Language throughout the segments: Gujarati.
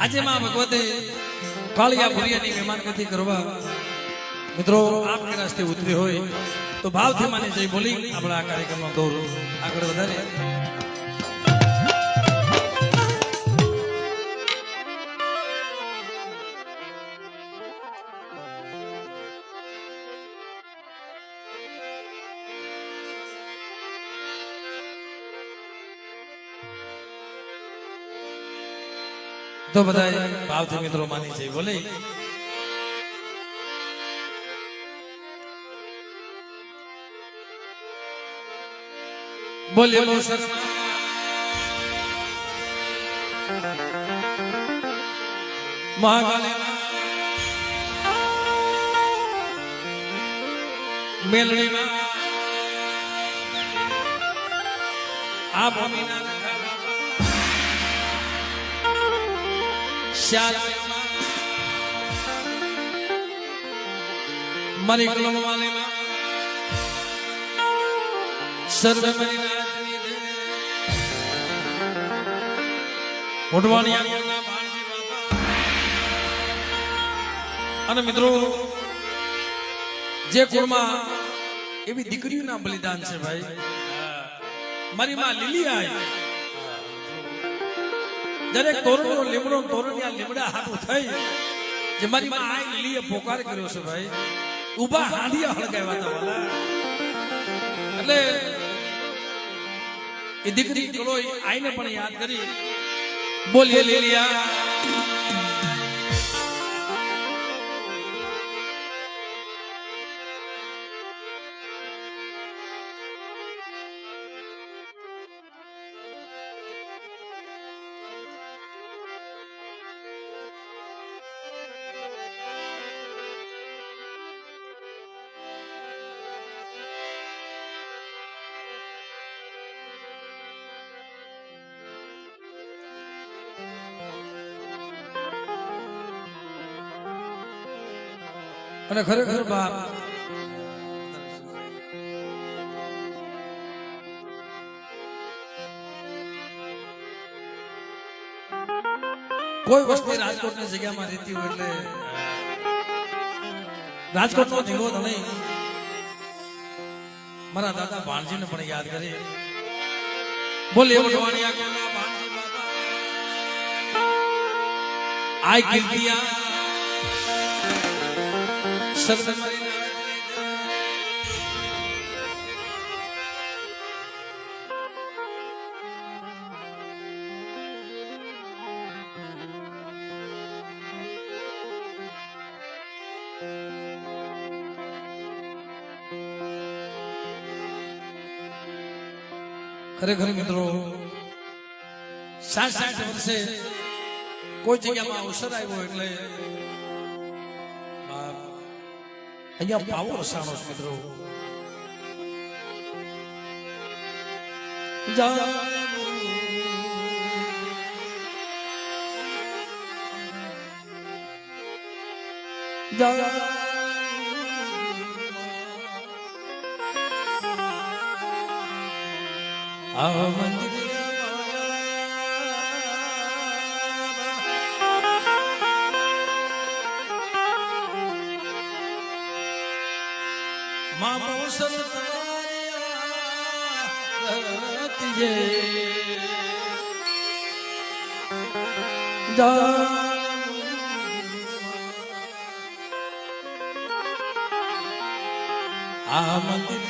આજે માં ભગવતે કાળિયા ભુરિયાની મહેમાન ગતિ કરવા. મિત્રો આપની રસ્તે ઉતરી હોય તો ભાવથી માને જય બોલી. આપણા આ કાર્યક્રમમાં દોર આગળ વધારે તો બધા ભાવથી મિત્રો માની છે. બોલે. બોલીએ બહુ સરસ મહાકાલી. મેલડીમાં. આ ભૂમિના શ્યાલમાં મારી કલમ વાલીમાં સર્વે મરીનાથની દે. ઓઢવાણી આંગણના ભાણજી બાપા. અને મિત્રો, જે કુળમાં એવી દીકરીઓના બલિદાન છે ભાઈ, મારી માં લીલી આય દરેક તોરણો લીમડો તોરણિયા લીમડા હાથું થઈ, જે મારી માં આ લીએ પોકાર કર્યો છે ભાઈ ઊભા હાંડિયા હળગાવ્યા હતા વાલા. એટલે એ દીકરી કળો આઈને પણ યાદ કરી બોલીએ લીલિયા અને ખરેખર બાપ. કોઈ વસ્તુ રાજકોટની જગ્યામાં રહેતી હોય એટલે રાજકોટનો તો નહીં મારા દાદા ભાણજીને પણ યાદ કરી. બોલે આય કીર્તિયા સત્સંગની ખરેખર મિત્રો સાત સાત વર્ષે કોઈ જગ્યામાં અવસર આવ્યો એટલે અહીંયા પાવો રસાણો છે મિત્રો. આ મંદિર તમારી આ મંદિર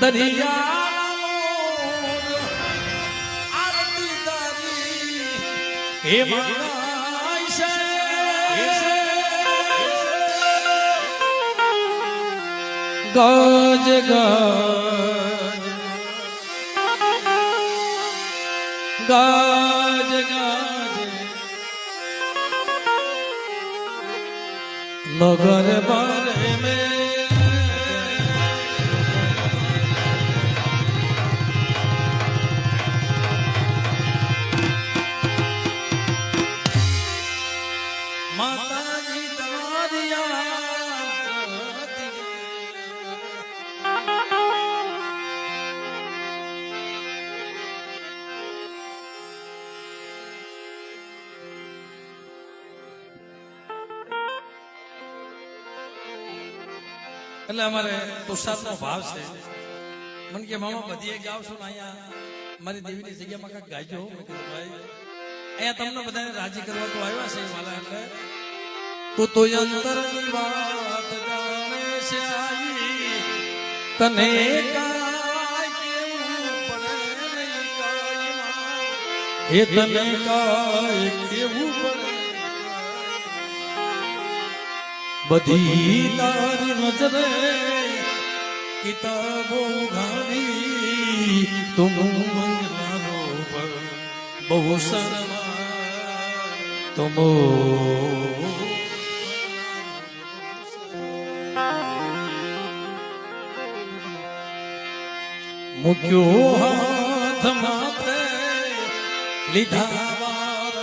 દરિયાનો આરતી તારી હે મનાય છે ગજ ગજ ગાજ ગાજ નગર એટલે અમારે તુષારનો ભાવ છે. મને કે, મામા, બધી ગાવ ને અહીંયા? મારી દેવીની જગ્યામાં કાંઈક ગાજો. ભાઈ, અહીંયા તમને બધાને રાજી કરવા તો આવ્યા છે મારા એટલે. તો તો અંતરની વાત જાણે છે આઈ તને. એ તને કાય કેવું પડે બધી તારી નજરે કિતાબો ઘાની તું મંગલાનો પર બહુ શરમા તુમો મૂક્યો હાથ માથે લીધા વાર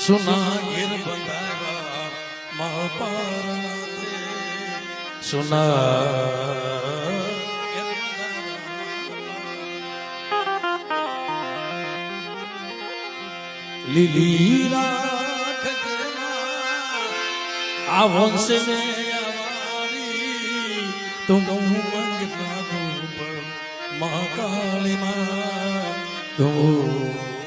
સુના ગીર માથે સુના લીલી આ વંશ ને તું ધૂપ મહાકાળી માં તું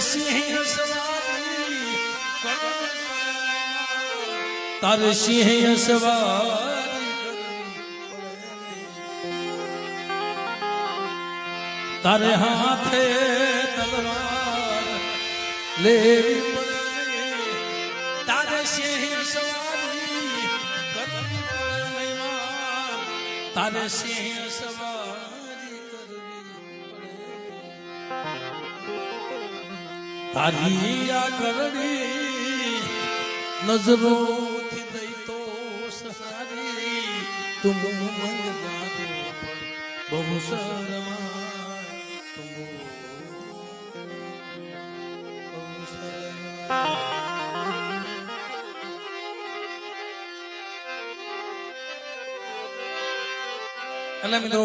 સિંહ. તારે સિંહ સવારી. તારે હાથે તલવાર લેવી પડે. તારે સિંહ સવારી. તારે સિંહ સવારી એટલે મિત્રો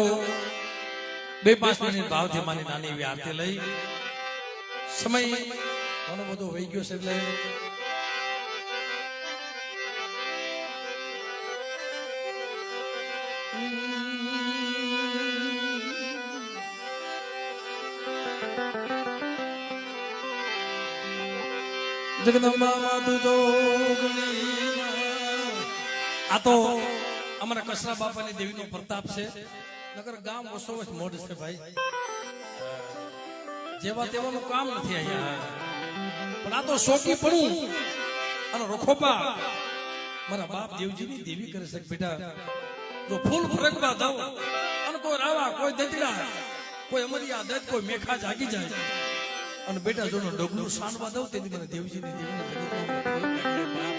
બે પાંચ મિનિટ ભાવથી મારી નાની એવી આરતી લઈ સમય ઘણો બધો વહી ગયો છે એટલે જગદંબા માતુ જોગણી આ તો અમારા કસરા બાપાની દેવીનો પ્રતાપ છે. નગર ગામ વસ મોડ છે ભાઈ. જેવા તેવાનું કામ નથી અહીંયા. પણ આ તો શોકી પડું. અને રખોપા. મારા બાપ દેવજીની દેવી કરે છે બેટા જો ફૂલ ફરકવા દઉં અને કોઈ રાવા કોઈ દજડા કોઈ અમરિયા દજ કોઈ મેખા જાગી જાય. અને બેટા જોનો ડગલું સાનવા દઉં તેથી મને દેવજીની જગતમાં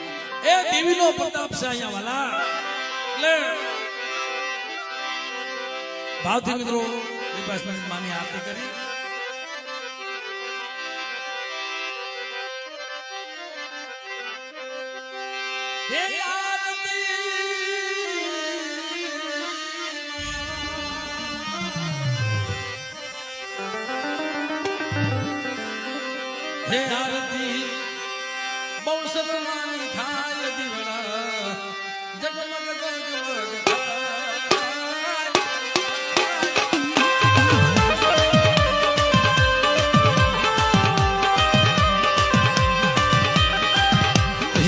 એ દેવીનો પ્રતાપ છે અહીંયા વાલા. એટલે ભાવથી મિત્રો વિપાસના માની આરતી કરી. સસમાની થાય દીવડા જગમગ જગમગ. થાય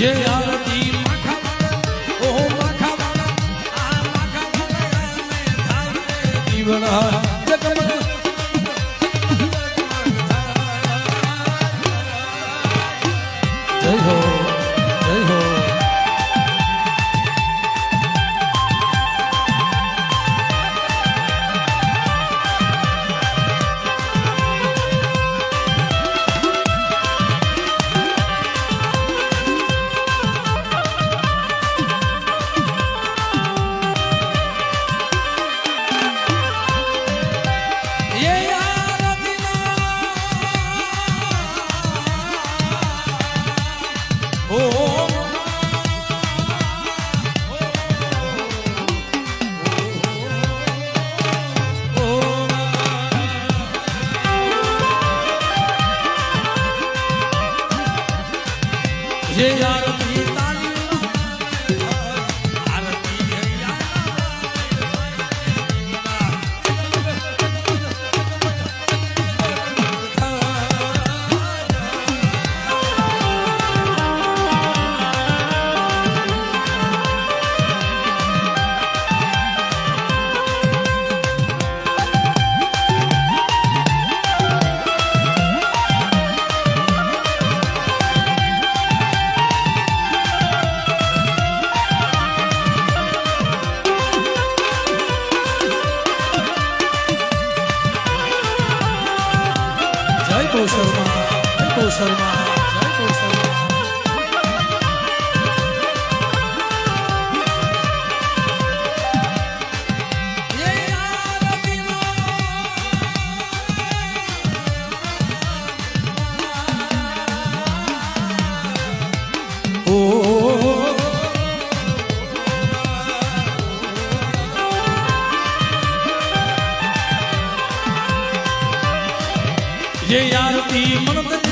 જે આરતી જય ગૌ શર્મા જય ગૌ શર્મા মন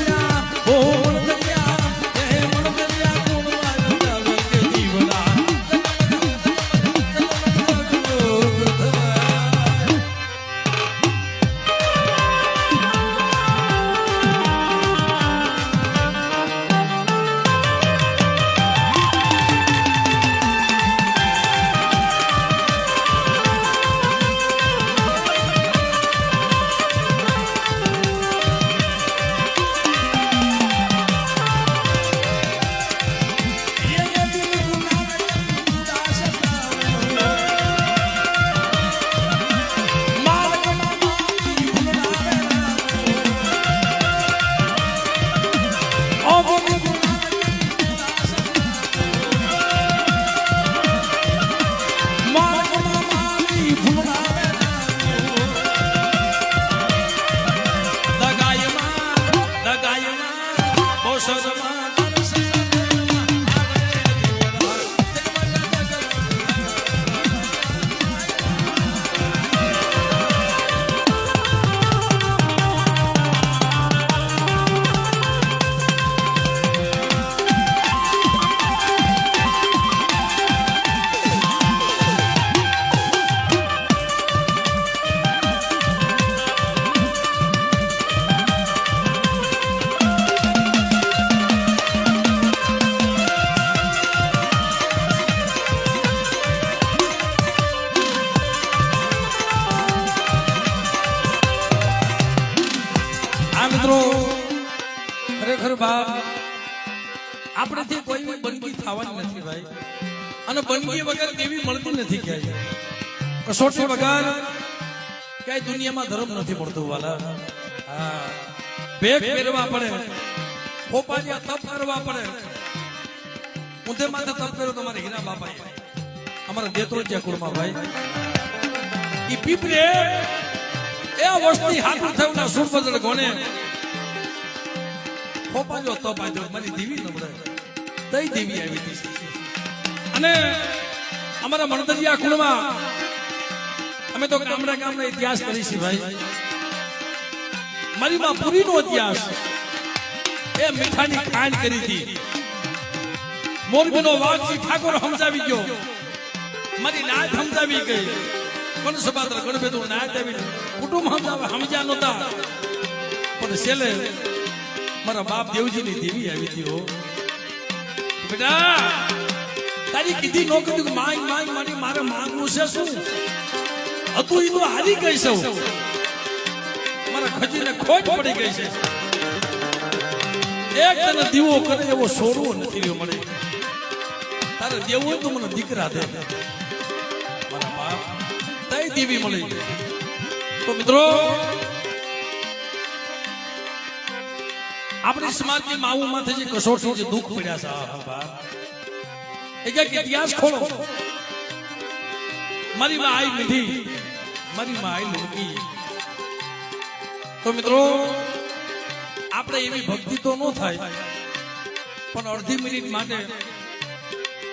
આપણેથી કોઈ બંદગી થવાની નથી ભાઈ. અને બંદગી વગર દેવી મળતી નથી ક્યાંય. કસોટી વગર ક્યાંય દુનિયામાં ધર્મ નથી મળતો, વાલા. હા. ભેગ પહેરવા પડે. ખોપાલિયા તપ કરવા પડે. ઊંધે માથે તપ કર્યો તમારે હીરા બાપા અમારા દેત્રોજ્યા કુળમાં ભાઈ. ઈ પીપરે એ વસ્તી હાથ થયું ના સુરપદળ ગોને ખોપાજો તો પાજો મારી દીવી નબળે દઈ દેવી આવી હતી. અને અમારા મણદરિયા કુળમાં અમે તો ગામડા ગામના ઇતિહાસ કરીશું ભાઈ. મારી માં પુરીનો ઇતિહાસ. એ મીઠાની ખાંડ કરી હતી. મોરબીનો વાઘજી ઠાકોર સમજાવી ગયો. મારી નાત સમજાવી ગઈ. પણ સભાત્ર ગણપેતું નાત આવી કુટુંબ સમજાવે સમજ્યા નહોતા. પણ છેલ્લે મારા બાપ દેવજીની દેવી આવી હતી બેટા, તારી કીધી નો કીધું કે માંગ માંગ, મારી, મારે માંગવું છે શું? હતું એ તો હારી ગઈ સૌ મારા ખજીને ખોટ પડી ગઈ છે. એક તને દીવો કરે એવો સોરવો નથી રહ્યો મળે. તારે દેવું હોય તો મને દીકરા દે. મારા બાપ, તઈ દેવી મળી. તો મિત્રો આપણી સમાજની માવું માથે જે કસોટી જે દુઃખ પડ્યા છે, આ એ ક્યાંક ઇતિહાસ ખોલો. મારી માં મીઠી મારી માં આઈ તો મિત્રો, આપણે એવી ભક્તિ તો ન થાય, પણ અડધી મિનિટ માટે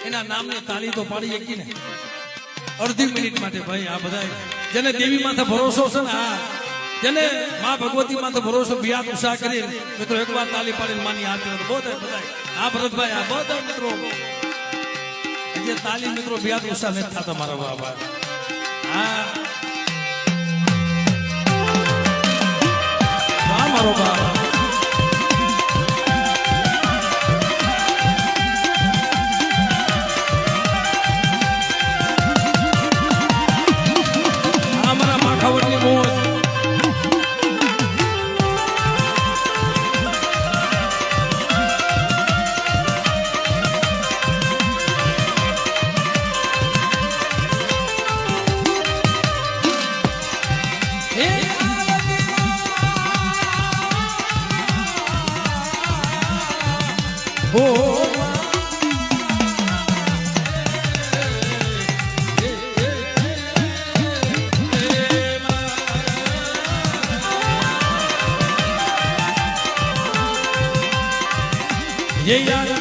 એના નામને તાળી તો પાડી શકી ને અડધી મિનિટ માટે ભાઈ આ બધા જેને દેવી માથે ભરોસો છે ને આ જેને માં ભગવતી માથે ભરોસો બિયાત ઉષા કરી મિત્રો એકવાર તાલી પાડીને માની આપી બહુ હા, ભરતભાઈ આ બધા મિત્રો. જે તાલી મિત્રો બિયાત ઉષા નથી થતા મારા બાબા હા. મારો બાબા Yeah, yeah, yeah.